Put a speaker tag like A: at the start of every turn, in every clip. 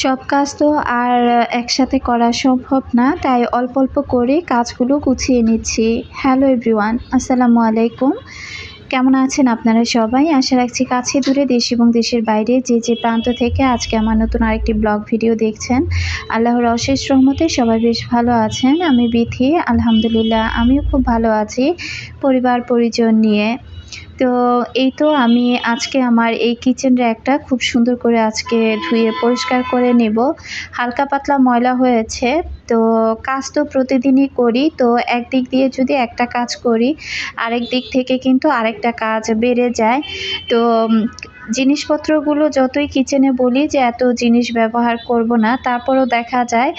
A: সব কাজ তো আর একসাথে করা সম্ভব না, তাই অল্প অল্প করে কাজগুলো গুছিয়ে নিচ্ছি। হ্যালো এভরিওয়ান আসসালামু আলাইকুম। কেমন আছেন আপনারা সবাই? আশা রাখছি কাছে দূরে দেশ এবং দেশের বাইরে যে যে প্রান্ত থেকে আজকে আমার নতুন আরেকটি ব্লগ ভিডিও দেখছেন, আল্লাহর অশেষ রহমতে সবাই বেশ ভালো আছেন। আমি বিথি, আলহামদুলিল্লাহ, আমিও খুব ভালো আছি পরিবার পরিজন নিয়ে। তো এই তো আমি আজকে আমার এই কিচেন র্যাকটা খুব সুন্দর করে আজকে ধুয়ে পরিষ্কার করে নেব। হালকা পাতলা ময়লা হয়েছে, তো কাজ তো প্রতিদিনই করি, তো একদিক দিয়ে যদি একটা কাজ করি, আরেক দিক থেকে কিন্তু আরেকটা কাজ বেড়ে যায়। তো জিনিসপত্রগুলো যতই কিচেনে বলি যে এত জিনিস ব্যবহার করব না, তারপরও দেখা যায়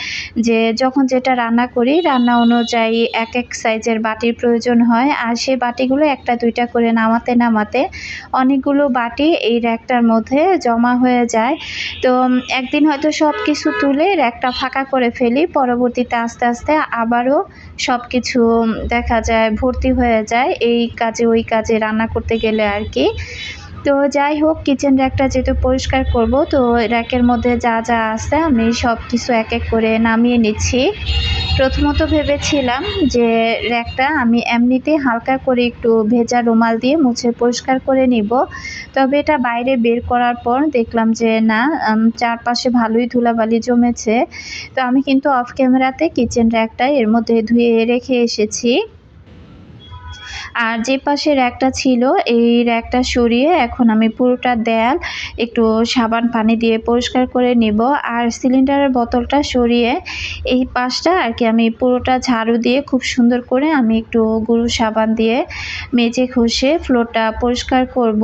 A: যে যখন যেটা রান্না করি, রান্না অনুযায়ী এক এক সাইজের বাটির প্রয়োজন হয়, আর সেই বাটিগুলো একটা দুইটা করে নামাতে নামাতে অনেকগুলো বাটি এই র্যাকটার মধ্যে জমা হয়ে যায়। তো একদিন হয়তো সব কিছু তুলে র্যাকটা ফাঁকা করে ফেলি, পরবর্তীতে আস্তে আস্তে আবারও সব কিছু দেখা যায় ভর্তি হয়ে যায়। এই কাজে, ওই কাজে রান্না করতে গেলে আর কি। তো যাই হোক কিচেন র্যাকটা যেহেতু পরিষ্কার করব, তো র্যাকের মধ্যে যা যা আছে আমি সব কিছু এক এক করে নামিয়ে নিচ্ছি। প্রথমত ভেবেছিলাম যে র্যাকটা আমি এমনিতে হালকা করে একটু ভেজা রুমাল দিয়ে মুছে পরিষ্কার করে নিব। তবে এটা বাইরে বের করার পর দেখলাম যে না চারপাশে ভালোই ধুলাবালি জমেছে। তো আমি কিন্তু অফ ক্যামেরাতে কিচেন র্যাকটা এর মধ্যে ধুয়ে রেখে এসেছি। আর যে পাশে র্যাকটা ছিল, এই র্যাকটা সরিয়ে এখন আমি পুরোটা দেয়াল, একটু সাবান পানি দিয়ে পরিষ্কার করে নিব। আর সিলিন্ডারের বোতলটা সরিয়ে এই পাশটা আর কি আমি পুরোটা ঝাড়ু দিয়ে খুব সুন্দর করে আমি একটু গুরু সাবান দিয়ে মেজে ঘষে ফ্লোরটা পরিষ্কার করব।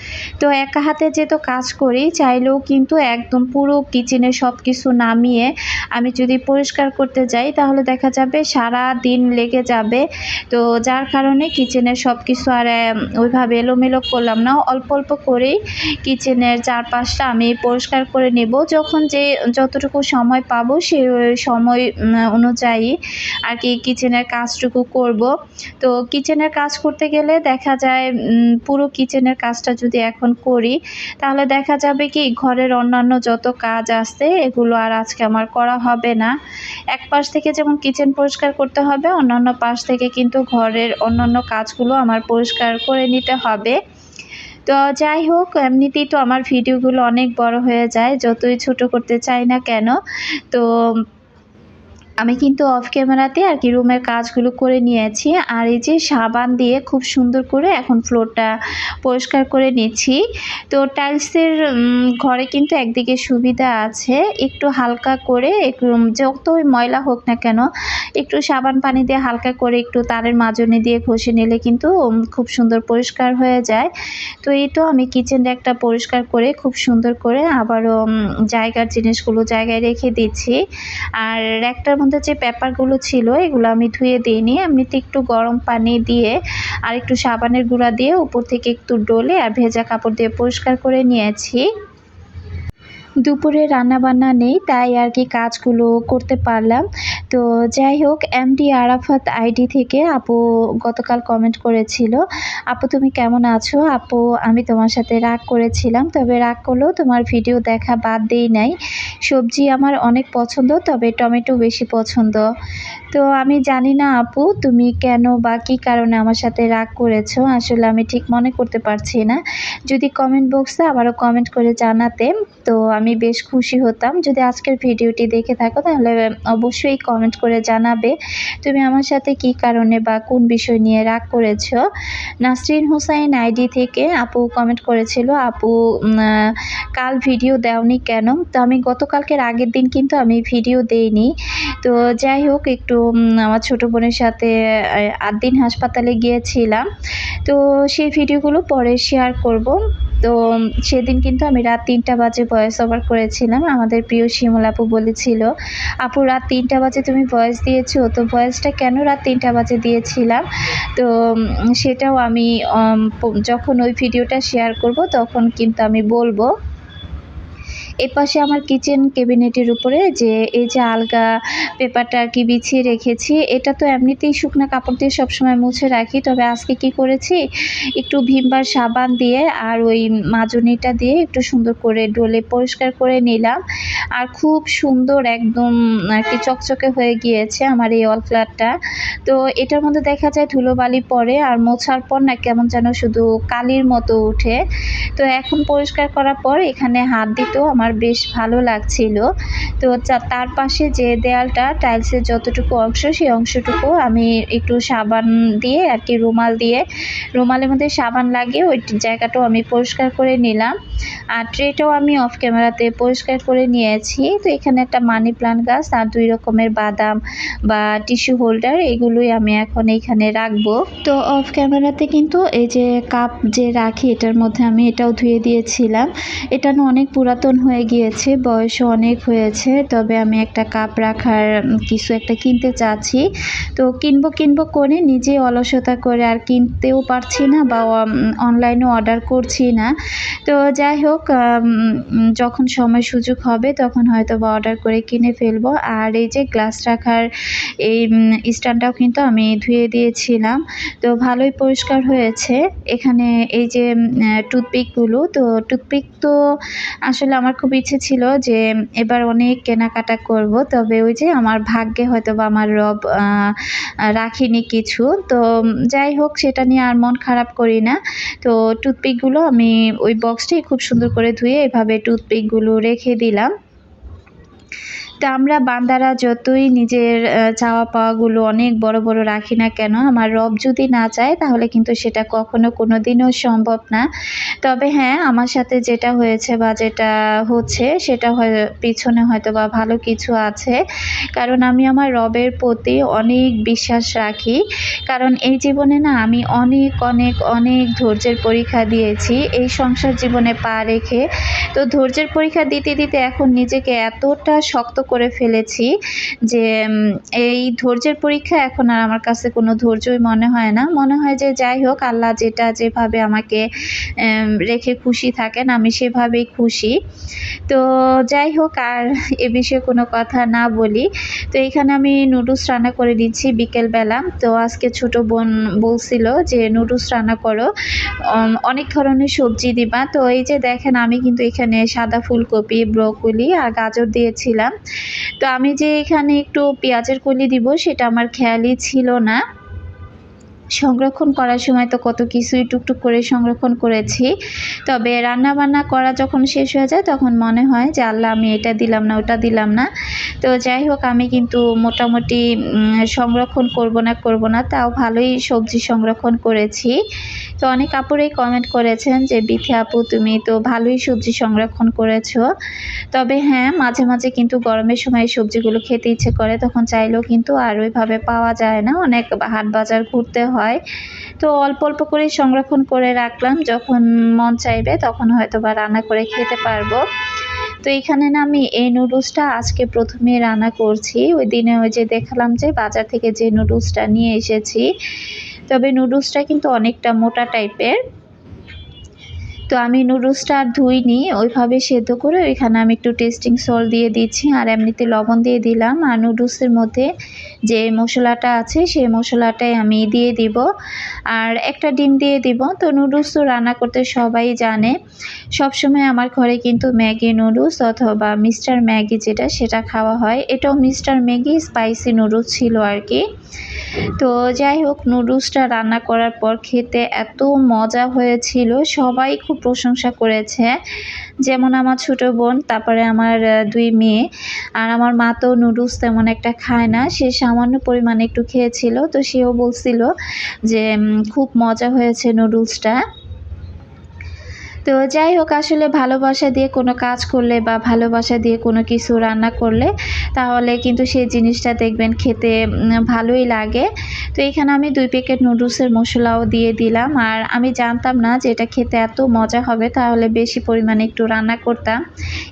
A: তো একা হাতে যেহেতু কাজ করি, চাইলেও কিন্তু একদম পুরো কিচেনে সব কিছু নামিয়ে আমি যদি পরিষ্কার করতে যাই, তাহলে দেখা যাবে সারা দিন লেগে যাবে। তো যার কারণে কিচেনের সব কিছু আর ওইভাবে এলোমেলো করলাম না। অল্প অল্প করেই কিচেনের চারপাশটা আমি পরিষ্কার করে নেব। যখন যে যতটুকু সময় পাবো সেই সময় অনুযায়ী আর কি কিচেনের কাজটুকু করব। তো কিচেনের কাজ করতে গেলে দেখা যায় পুরো কিচেনের কাজটা যদি এখন করি। তাহলে দেখা যাবে কি, ঘরের অন্যান্য যত কাজ আছে, এগুলো আর আজকে আমার করা হবে না। এক পাশ থেকে যেমন কিচেন পরিষ্কার করতে হবে, অন্যান্য পাশ থেকে কিন্তু ঘরের অন্যান্য কাজগুলো আমার পরিষ্কার করে নিতে হবে। তো যাই হোক, এমনিতেই তো আমার ভিডিওগুলো অনেক বড় হয়ে যায়, যতই ছোট করতে চাই না কেন। তো আমি কিন্তু অফ ক্যামেরাতে আর কি রুমের কাজগুলো করে নিয়েছি। আর এই যে সাবান দিয়ে খুব সুন্দর করে এখন ফ্লোরটা পরিষ্কার করে নিচ্ছি। তো টাইলসের ঘরে কিন্তু একদিকে সুবিধা আছে। একটু হালকা করে একটু যতই ময়লা হোক না কেন, একটু সাবান পানি দিয়ে হালকা করে একটু তারের মাজনি দিয়ে ঘষে নিলে কিন্তু খুব সুন্দর পরিষ্কার হয়ে যায়। তো এই তো আমি কিচেন একটা পরিষ্কার করে খুব সুন্দর করে আবারও জায়গার জিনিসগুলো জায়গায় রেখে দিচ্ছি। আর একটার মধ্যে যে পেপারগুলো ছিল, এগুলো আমি ধুয়ে দিইনি। এমনিতে একটু গরম পানি দিয়ে আর একটু সাবানের গুঁড়া দিয়ে উপর থেকে একটু ডলে আর ভেজা কাপড় দিয়ে পরিষ্কার করে নিয়েছি। দুপুরে রান্নাবান্না নেই, তাই আর কি কাজগুলো করতে পারলাম। তো যাই হোক এমডি আরাফাত আইডি থেকে আপু গতকাল কমেন্ট করেছিল, আপু তুমি কেমন আছো? আপু, আমি তোমার সাথে রাগ করেছিলাম, তবে রাগ করলেও তোমার ভিডিও দেখা বাদ দিই নাই। সবজি আমার অনেক পছন্দ, তবে টমেটো বেশি পছন্দ। তো আমি জানি না আপু, তুমি কেন বা কী কারণে আমার সাথে রাগ করেছ? আসলে আমি ঠিক মনে করতে পারছি না। যদি কমেন্ট বক্সে আবারও কমেন্ট করে জানাতে তো আমি বেশ খুশি হতাম। যদি আজকের ভিডিওটি দেখে থাকো, তাহলে অবশ্যই কমেন্ট করে জানাবে তুমি আমার সাথে কি কারণে বা কোন বিষয় নিয়ে রাগ করেছ। নাসরিন হুসাইন আইডি থেকে আপু কমেন্ট করেছিল, আপু কাল ভিডিও দেওনি কেন? তো আমি গতকালকের আগের দিন কিন্তু আমি ভিডিও দেইনি। তো যাই হোক, একটু আমার ছোটো বোনের সাথে আট দিন হাসপাতালে গিয়েছিলাম। তো সেই ভিডিওগুলো পরে শেয়ার করব। তো সেদিন কিন্তু আমি রাত তিনটা বাজে ভয়েস ওভার করেছিলাম। আমাদের প্রিয় শিমুল আপু বলেছিল, আপু, রাত তিনটা বাজে তুমি ভয়েস দিয়েছ, তো ভয়েসটা কেন রাত তিনটা বাজে দিয়েছিলাম? তো সেটাও আমি যখন ওই ভিডিওটা শেয়ার করব, তখন কিন্তু আমি বলব এ পাশে আমার কিচেন ক্যাবিনেটের উপরে যে এই যে আলগা পেপারটা আর কি বিছিয়ে রেখেছি, এটা তো এমনিতেই শুকনো কাপড় দিয়ে সবসময় মুছে রাখি। তবে আজকে কি করেছি? একটু ভীমবার সাবান দিয়ে আর ওই মাজনিটা দিয়ে একটু সুন্দর করে ডলে পরিষ্কার করে নিলাম। আর খুব সুন্দর একদম আর কি চকচকে হয়ে গিয়েছে আমার এই অল ফ্ল্যাটটা তো এটার মধ্যে দেখা যায় ধুলোবালি পড়ে আর মোছার পর না কেমন যেন শুধু কালির মতো উঠে। তো এখন পরিষ্কার করার পর এখানে হাত দিতেও আমার বেশ ভালো লাগছিল। তো তার পাশে যে দেয়ালটা টাইলসের যতটুকু অংশ, সেই অংশটুকু আমি একটু সাবান দিয়ে আর কি রুমাল দিয়ে, রুমালের মধ্যে সাবান লাগিয়ে ওই জায়গাটাও আমি পরিষ্কার করে নিলাম। আর ট্রেটাও আমি অফ ক্যামেরাতে পরিষ্কার করে নিয়েছি। তো এখানে একটা মানি প্লান্ট গাছ আর দুই রকমের বাদাম বা টিস্যু হোল্ডার এগুলোই আমি এখন এইখানে রাখব। তো অফ ক্যামেরাতে কিন্তু এই যে কাপ যে রাখি, এটার মধ্যে আমি এটাও ধুয়ে দিয়েছিলাম। এটা না অনেক পুরাতন হয়ে গিয়েছে, বয়সও অনেক হয়েছে, তবে আমি একটা কাপ রাখার কিছু একটা কিনতে চাচ্ছি। তো কিনবো কিনবো করে নিজে অলসতা করে আর কিনতেও পারছি না বা অনলাইনে অর্ডার করছি না। তো যাই হোক উম, যখন সময় সুযোগ হবে তখন হয়তো বা অর্ডার করে কিনে ফেলব। আর এই যে গ্লাস রাখার এই স্ট্যান্ডটাও কিন্তু আমি ধুয়ে দিয়েছিলাম। তো ভালোই পরিষ্কার হয়েছে। এখানে এই যে টুথপিকগুলো তো টুথপিক তো আসলে আমার খুব ইচ্ছে ছিল যে এবার অনেক কেনাকাটা করব। তবে ওই যে আমার ভাগ্যে হয়তো বা আমার রব রাখিনি কিছু। তো যাই হোক সেটা নিয়ে আর মন খারাপ করি না। তো টুথপিকগুলো আমি ওই বক্সটি খুব সুন্দর করে ধুয়ে এভাবে টুথপিকগুলো রেখে দিলাম। আমরা বান্দারা যতই নিজের চাওয়া পাওয়াগুলো অনেক বড় বড় রাখি না কেন, আমার রব যদি না চায়, তাহলে কিন্তু সেটা কখনো কোনো দিনও সম্ভব না। তবে হ্যাঁ আমার সাথে যেটা হয়েছে বা যেটা হচ্ছে, সেটা হয়, পিছনে হয়তো বা ভালো কিছু আছে। কারণ আমি আমার রবের প্রতি অনেক বিশ্বাস রাখি। কারণ এই জীবনে না আমি অনেক অনেক অনেক ধৈর্যের পরীক্ষা দিয়েছি। এই সংসার জীবনে পা রেখে তো ধৈর্যের পরীক্ষা দিতে দিতে এখন নিজেকে এতটা শক্ত করে ফেলেছি যে এই ধৈর্যের পরীক্ষা এখন আর আমার কাছে কোনো ধৈর্যই মনে হয় না। মনে হয় যে, যাই হোক, আল্লাহ যেটা যেভাবে আমাকে রেখে খুশি থাকেন, আমি সেভাবেই খুশি। তো যাই হোক, আর এ বিষয়ে কোনো কথা না বলি। তো এখানে আমি নুডলস রান্না করে দিচ্ছি বিকেলবেলা। তো আজকে ছোট বোন বলছিল যে, নুডলস রান্না করো। অনেক ধরনের সবজি দিবা। তো এই যে দেখেন, আমি কিন্তু এখানে সাদা ফুলকপি, ব্রোকলি আর গাজর দিয়েছিলাম। তো আমি যে এখানে একটু পেঁয়াজের কলি দিব সেটা আমার খেয়ালই ছিল না। সংরক্ষণ করার সময় তো কত কিছুই টুকটুক করে সংরক্ষণ করেছি। তবে রান্না বান্না করা যখন শেষ হয়ে যায়, তখন মনে হয় যে, আল্লাহ, আমি এটা দিলাম না, ওটা দিলাম না। তো যাই হোক, আমি কিন্তু মোটামুটি সংরক্ষণ করব না করব না, তাও ভালোই সবজি সংরক্ষণ করেছি। তো অনেক আপুরেই কমেন্ট করেছেন যে, বিথি আপু, তুমি তো ভালোই সবজি সংরক্ষণ করেছ। তবে হ্যাঁ মাঝে মাঝে কিন্তু গরমের সময় সবজিগুলো খেতে ইচ্ছে করে, তখন চাইলেও কিন্তু আর ওইভাবে পাওয়া যায় না। অনেক হাট বাজার ঘুরতে হয়। তো অল্প অল্প করে সংরক্ষণ করে রাখলাম। যখন মন চাইবে তখন হয়তো বা রান্না করে খেতে পারব। তো এখানে না আমি এই নুডলসটা আজকে প্রথমে রান্না করছি। ওই দিনে ওই যে দেখালাম যে বাজার থেকে যে নুডলসটা নিয়ে এসেছি। তবে নুডলসটা কিন্তু অনেকটা মোটা টাইপের। তো আমি নুডলসটা আর ধুইনি, ওইভাবে সেদ্ধ করে ওইখানে আমি একটু টেস্টিং সল্ট দিয়ে দিচ্ছি আর এমনিতে লবণ দিয়ে দিলাম। আর নুডলসের মধ্যে যে মশলাটা আছে সেই মশলাটাই আমি দিয়ে দিব। আর একটা ডিম দিয়ে দিব। তো নুডলস তো রান্না করতে সবাই জানে, সবসময় আমার ঘরে কিন্তু ম্যাগি নুডলস অথবা মিস্টার ম্যাগি যেটা সেটা খাওয়া হয়। এটাও মিস্টার ম্যাগি স্পাইসি নুডলস ছিল আর কি। তো যাই হোক, নুডলসটা রান্না করার পর খেতে এত মজা হয়েছিল। সবাই খুব প্রশংসা করেছে। যেমন আমার ছোট বোন, তারপরে আমার দুই মেয়ে। আর আমার মা তো নুডলস তেমন একটা খায় না। সে সামান্য পরিমাণে একটু খেয়েছিল। তো সেও বলছিল যে খুব মজা হয়েছে নুডলসটা। তো যাই হোক, আসলে ভালোবাসা দিয়ে কোনো কাজ করলে বা ভালোবাসা দিয়ে কোনো কিছু রান্না করলে তাহলে কিন্তু সেই জিনিসটা দেখবেন খেতে ভালোই লাগে। তো এখানে আমি দুই প্যাকেট নুডলসের মশলাও দিয়ে দিলাম। আর আমি জানতাম না যে এটা খেতে এত মজা হবে, তাহলে বেশি পরিমাণে একটু রান্না করতাম।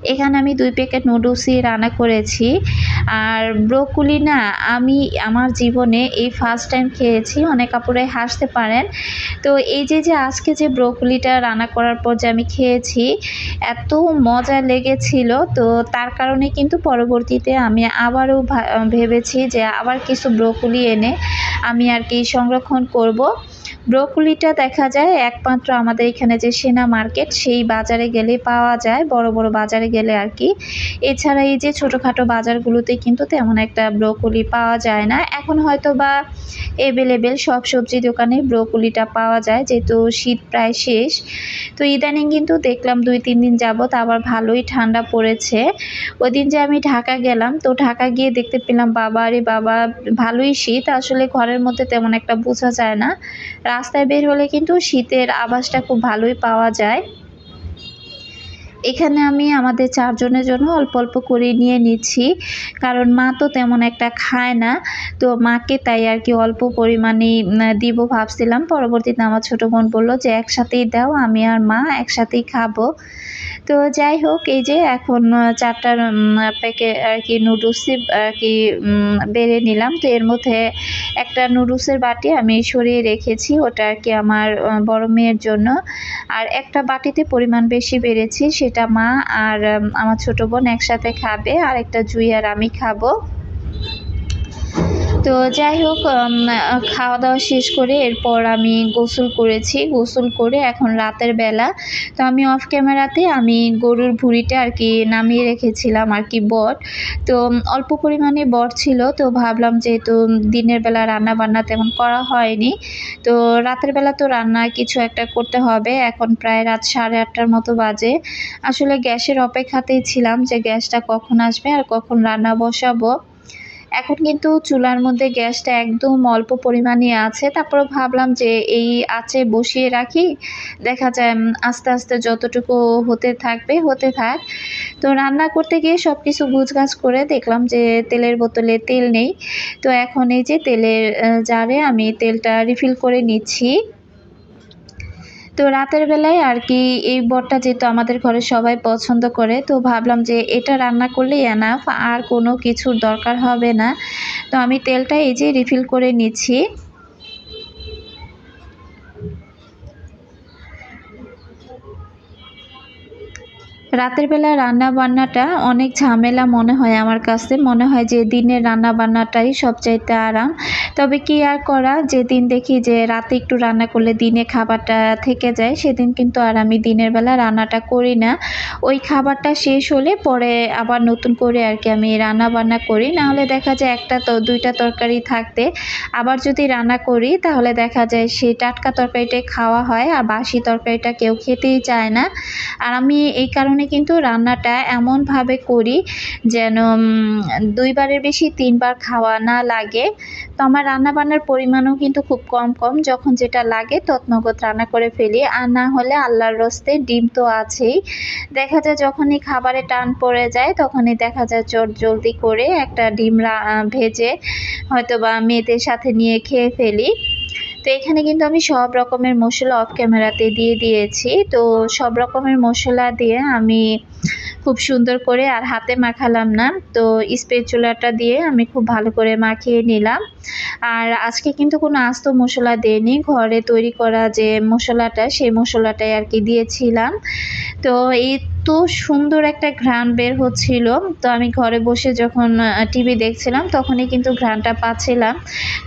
A: এখানে আমি দুই প্যাকেট নুডলসই রান্না করেছি। আর ব্রোকলি না, আমি আমার জীবনে এই ফার্স্ট টাইম খেয়েছি, অনেক কাপড়ে হাসতে পারেন। তো এই যে যে আজকে যে ব্রোকলিটা রান্না করার পর যে আমি খেয়েছি, এত মজা লেগেছিল। তো তার কারণে কিন্তু পরবর্তীতে আমি আবারও ভেবেছি যে আবার কিছু ব্রোকলি এনে আমি আর কি সংরক্ষণ করব। ব্রোকলিটা দেখা যায়, একমাত্র আমাদের এখানে যে সেনা মার্কেট, সেই বাজারে গেলে পাওয়া যায়, বড় বড় বাজারে গেলে আর কি। এছাড়া এই যে ছোটোখাটো বাজারগুলোতে কিন্তু তেমন একটা ব্রোকলি পাওয়া যায় না। এখন হয়তো বা অ্যাভেলেবেল সব সবজি দোকানে ব্রোকলিটা পাওয়া যায়, যেহেতু শীত প্রায় শেষ। তো ইদানিং কিন্তু দেখলাম দুই, তিন দিন যাবত আবার ভালোই ঠান্ডা পড়েছে। ওই দিন যে আমি ঢাকা গেলাম, তো ঢাকা গিয়ে দেখতে পেলাম, বাবা আরে বাবা, ভালোই শীত। আসলে ঘরের মধ্যে তেমন একটা বোঝা যায় না। রাস্তায় বের হলে কিন্তু শীতের আভাসটা খুব ভালোই পাওয়া যায়। এখানে আমি আমাদের চারজনের জন্য অল্প অল্প করে নিয়ে নিচ্ছি, কারণ মা তো তেমন একটা খায় না। তো মাকে তাই আর কি অল্প পরিমাণে দিব ভাবছিলাম। পরবর্তীতে আমার ছোটো বোন বলল যে, একসাথেই দাও, আমি আর মা একসাথেই খাব। তো যাই হোক, এই যে এখন চারটার প্যাকে আর কি নুডলসই আর কি বেড়ে নিলাম। তো এর মধ্যে একটা নুডলসের বাটি আমি সরিয়ে রেখেছি। ওটা আর কি আমার বড় মেয়ের জন্য। আর একটা বাটিতে পরিমাণ বেশি বেড়েছি, সেটা মা আর আমার ছোটো বোন একসাথে খাবে। আর একটা জুই আর আমি খাব। তো যাই হোক খাওয়া দাওয়া শেষ করে এরপর আমি গোসল করেছি। গোসল করে এখন রাতের বেলা। তো আমি অফ ক্যামেরাতে আমি গরুর ভুঁড়িটা আর কি নামিয়ে রেখেছিলাম আর কি বট। তো অল্প পরিমাণে বট ছিল। তো ভাবলাম যেহেতু দিনের বেলা রান্না বান্না তেমন করা হয়নি, তো রাতের বেলা তো রান্না কিছু একটা করতে হবে। এখন প্রায় রাত সাড়ে আটটার মতো বাজে। আসলে গ্যাসের অপেক্ষাতেই ছিলাম যে গ্যাসটা কখন আসবে আর কখন রান্না বসাবো। এখন কিন্তু চুলার মধ্যে গ্যাসটা একদম অল্প পরিমাণে আছে। তারপরে ভাবলাম যে এই আঁচে বসিয়ে রাখি। দেখা যায় আস্তে আস্তে যতটুকু হতে থাকবে, হতে থাক। তো রান্না করতে গিয়ে সব কিছু গুছগাছ করে দেখলাম যে তেলের বোতলে তেল নেই। তো এখন এই যে তেলের জারে আমি তেলটা রিফিল করে নিচ্ছি। তো রাতের বেলায় আর কি এই বটটা যেহেতু আমাদের ঘরে সবাই পছন্দ করে, তো ভাবলাম যে এটা রান্না করলেই এনাফ আর কোনো কিছুর দরকার হবে না। তো আমি তেলটা এই যে রিফিল করে নিচ্ছি। রাতের বেলা রান্না বান্নাটা অনেক ঝামেলা মনে হয় আমার কাছে। মনে হয় যে দিনের রান্না বান্নাটাই সবচাইতে আরাম। তবে কি আর করা? যেদিন দেখি যে রাতে একটু রান্না করলে দিনে খাবারটা থেকে যায়, সেদিন কিন্তু আর আমি দিনের বেলা রান্নাটা করি না। ওই খাবারটা শেষ হলে পরে আবার নতুন করে আর কি আমি রান্না বান্না করি। নাহলে দেখা যায় একটা তো দুইটা তরকারি থাকতে। আবার যদি রান্না করি, তাহলে দেখা যায় সেই টাটকা তরকারিটাই খাওয়া হয়, আর বাসি তরকারিটা কেউ খেতেই চায় না। আর আমি এই কারণে কারণে কিন্তু রান্নাটা এমনভাবে করি যেন দুইবারের বেশি তিনবার খাওয়া না লাগে। তো আমার রান্না বান্নার পরিমাণও কিন্তু খুব কম কম। যখন যেটা লাগে তৎনগত রান্না করে ফেলি। আর না হলে আল্লাহর রস্তে ডিম তো আছেই। দেখা যায় যখনই খাবারে টান পড়ে যায়, তখনই দেখা যায় চট জলদি করে একটা ডিম ভেজে হয়তো বা মেয়েদের সাথে নিয়ে খেয়ে ফেলি। তো এখানে কিন্তু আমি সব রকমের মশলা অফ ক্যামেরাতে দিয়ে দিয়েছি। তো সব রকমের মশলা দিয়ে আমি খুব সুন্দর করে আর হাতে মাখালাম না। তো স্পেচুলাটা দিয়ে আমি খুব ভালো করে মাখিয়ে নিলাম। আর আজকে কিন্তু কোনো আস্ত মশলা দেয়নি। ঘরে তৈরি করা যে মশলাটা, সেই মশলাটাই আর কি দিয়েছিলাম। তো এই এত সুন্দর একটা ঘ্রাণ বের হচ্ছিল। তো আমি ঘরে বসে যখন টিভি দেখছিলাম তখনই কিন্তু ঘ্রাণটা পাচ্ছিলাম।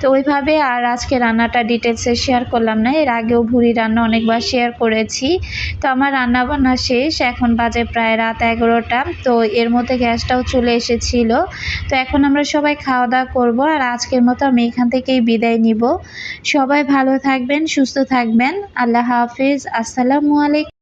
A: তো ওইভাবে আর আজকে রান্নাটা ডিটেলসে শেয়ার করলাম না। এর আগেও ভুড়ি রান্না অনেকবার শেয়ার করেছি। তো আমার রান্না বান্না শেষ। এখন বাজে প্রায় রাত এগারোটা। তো এর মধ্যে গ্যাসটাও চলে এসেছিল। তো এখন আমরা সবাই খাওয়া দাওয়া করব। আর আজকের মতো আমি এখান থেকেই বিদায় নিব। সবাই ভালো থাকবেন, সুস্থ থাকবেন। আল্লাহ হাফিজ। আসসালামু আলাইকুম।